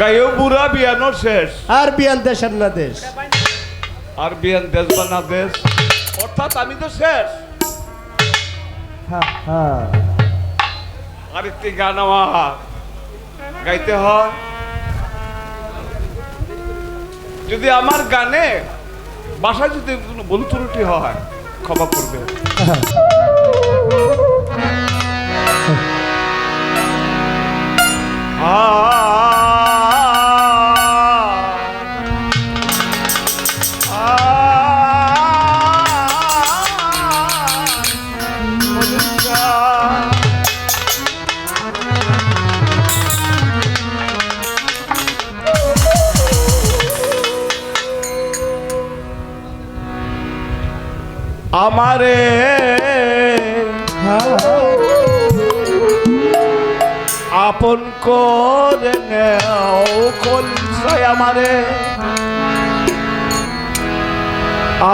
গায়েও বুড়া বিয়ানো শেষ। আর বিয়ান দেশের না দেশ। আর বিয়ান দেশ বা না দেশ? অর্থাৎ আমি তো শেষ। হ্যাঁ হ্যাঁ আর একটি গান আমার। গাইতে হয়। যদি আমার গানে বাসায় যদি কোনো ভুল ত্রুটি হয় ক্ষমা করবে। আ আমারে আপন করে আমারে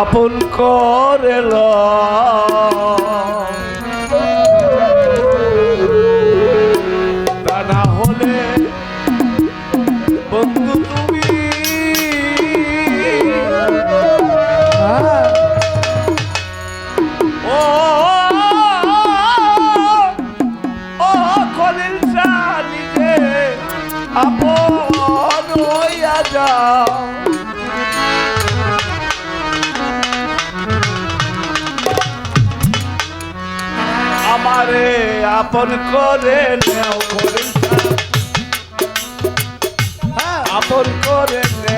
আপন করে লও। যাও আমারে আপন করে নেও করে হ্যাঁ। আপন করে নেও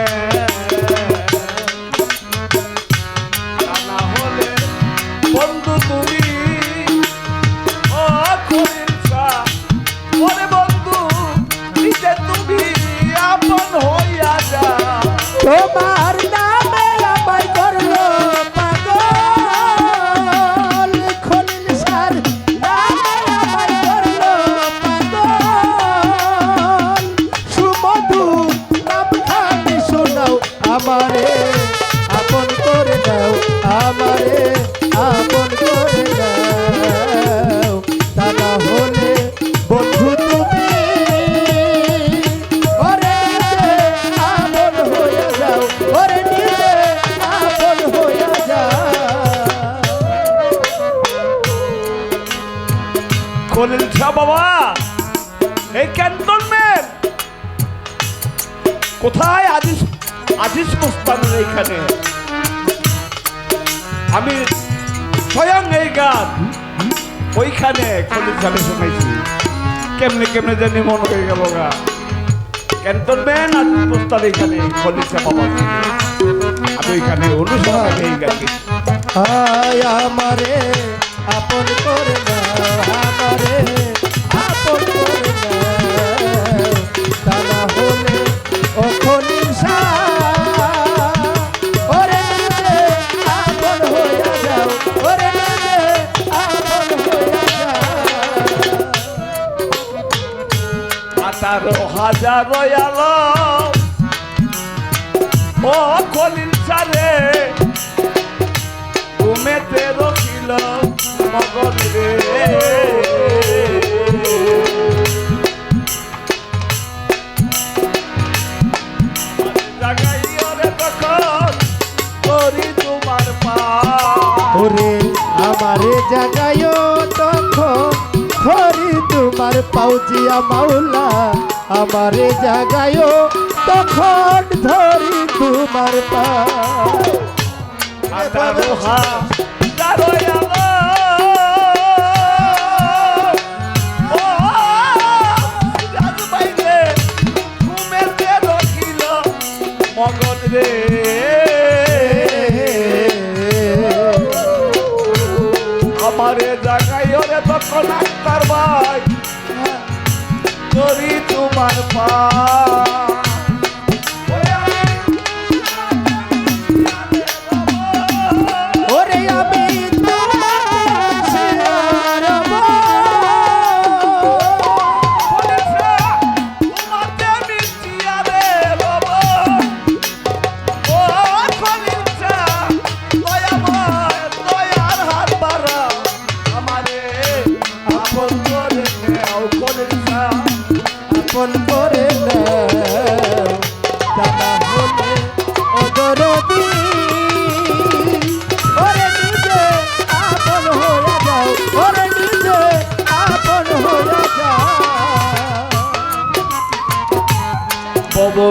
করিলসা বাবা, এই ক্যান্টনমেন্ট কোথায় আজিজ আজিজ মোস্তানের এইখানে? আমি স্বয়ং এই গান ওইখানে খলিল সাহেবের শোনাইছি কেমনে কেমনে জানি মন হয়ে গেল গা। ক্যান্টনমেন্ট আজিজ মোস্তান এইখানে, খলিল সাহেব আমি ওইখানে অনুষ্ঠানে এই গান আমারে আপন করে আঠারো হাজার রয়ালো ও খলিল সারে ঘুমেতে রখিল মগন রে করি তোমার পা। ওরে আমারে জাগায় তখন ধরি তোমার পাউজিয়া মাওলা। আমারে জাগায় তখন ধরি তোমার পা। ওরে তখন আক্তার ভাই। করি তোমার পা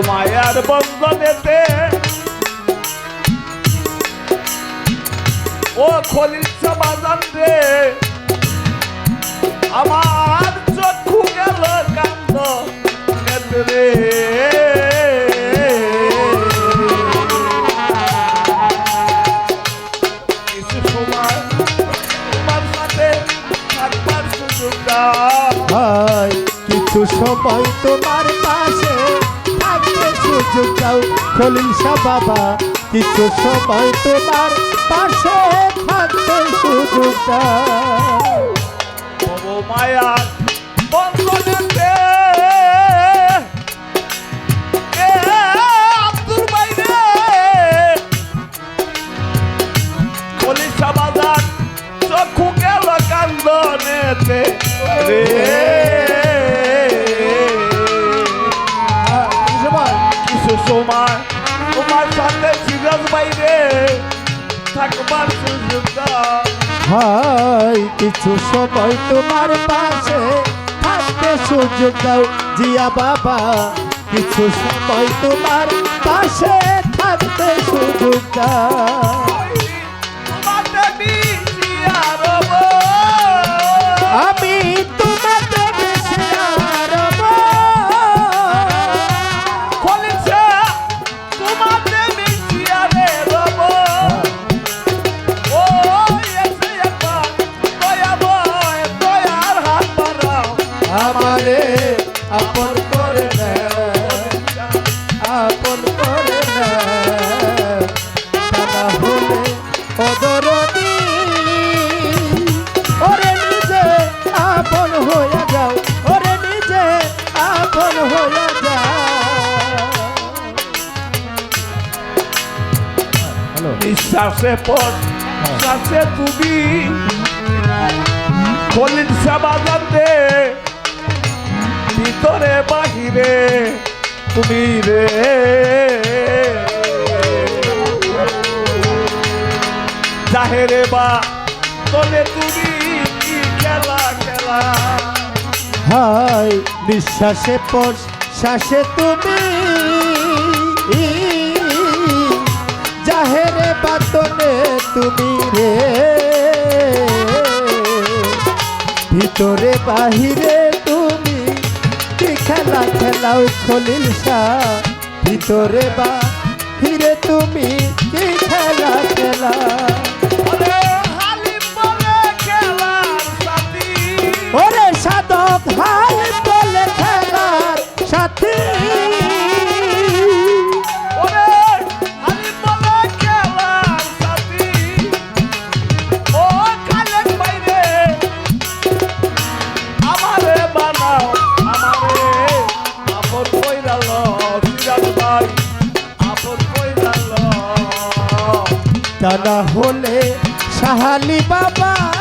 মায়ার বন্ধনেতে ও খলিল সমাধান রে আমার চক্ষু গেল কান্দ রে। সময় তোমার পাশে সুযোগ দাও খলিল শাহ বাবা কিছু সময় তোমার পাশে থাকতে সুযোগ দাও। বব ভাই, কিছু সময় তোমার পাশে থাকতে সুযোগ দাও জিয়া বাবা। কিছু সময় তোমার পাশে থাকতে সুযোগ দাও। নিঃশ্বাসে পর শ্বাসে তুমি। কলিসা বাজাতে ভিতরে, বাহিরে তুমি রে। জাহেরে বা তলে তুমি কি খেলা খেলা? হাই নিঃশ্বাসে পর শ্বাসে তুমি। জাহেরে বাতনে তুমি রে। ভিতরে বাহিরে তুমি কি খেলা খেলাও খলিল ভিতরে বাহিরে তুমি কি খেলা খেলা? ওরে সাধক হাই তা না হলে সাহালি বাবা